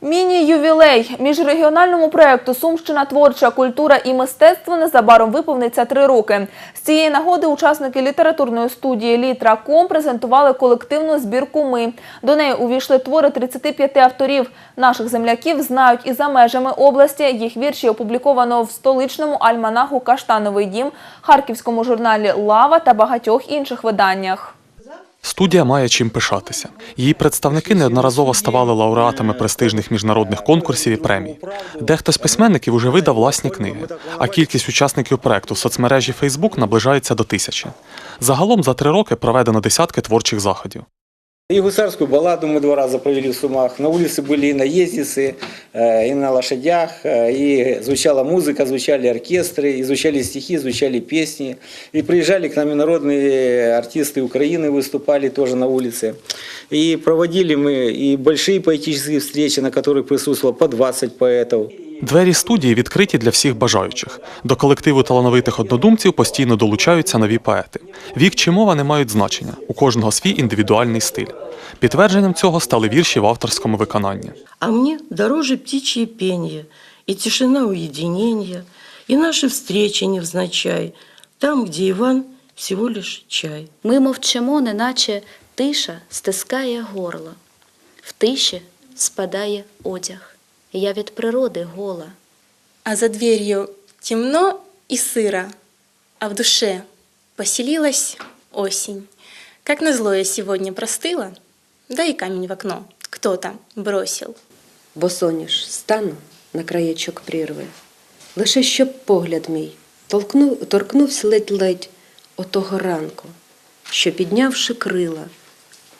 Міні-ювілей міжрегіональному проєкту Сумщина творча культура і мистецтво незабаром виповниться три роки. З цієї нагоди учасники літературної студії Літра Ком презентували колективну збірку Ми. До неї увійшли твори 35 авторів. Наших земляків знають і за межами області. Їх вірші опубліковано в столичному альманаху Каштановий дім, харківському журналі Лава та багатьох інших виданнях. Студія має чим пишатися. Її представники неодноразово ставали лауреатами престижних міжнародних конкурсів і премій. Дехто з письменників уже видав власні книги, а кількість учасників проекту в соцмережі Facebook наближається до тисячі. Загалом за три роки проведено десятки творчих заходів. И гусарскую балладу мы два раза провели в Сумах. На улице были и наездницы, э, и на лошадях, э, и звучала музыка, звучали оркестры, и звучали стихи, звучали песни. И приезжали к нам и народные артисты Украины, выступали тоже на улице. И проводили мы и большие поэтические встречи, на которых присутствовало по 20 поэтов. Двері студії відкриті для всіх бажаючих. До колективу талановитих однодумців постійно долучаються нові поети. Вік чи мова не мають значення. У кожного свій індивідуальний стиль. Підтвердженням цього стали вірші в авторському виконанні. А мне дороже птичье пенье, и тишина уединения, и наши встречи невзначай, там, где Иван всего лишь чай. Ми мовчимо, неначе тиша стискає горло. В тиші спадає одяг. Я від природи гола. А за дверью темно и сыро, а в душе поселилась осень. Как назло я сегодня простыла, да и камень в окно кто-то бросил. Босоніж стану на краєчок прірви, лише щоб погляд мій толкнув, торкнувся ледь-ледь отого ранку, що, піднявши крила,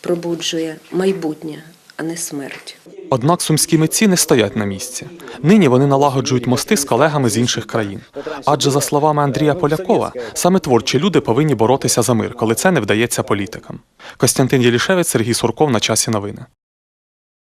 пробуджує майбутнє, а не смерть. Однак сумські митці не стоять на місці. Нині вони налагоджують мости з колегами з інших країн. Адже, за словами Андрія Полякова, саме творчі люди повинні боротися за мир, коли це не вдається політикам. Костянтин Єлішевець, Сергій Сурков на часі новини.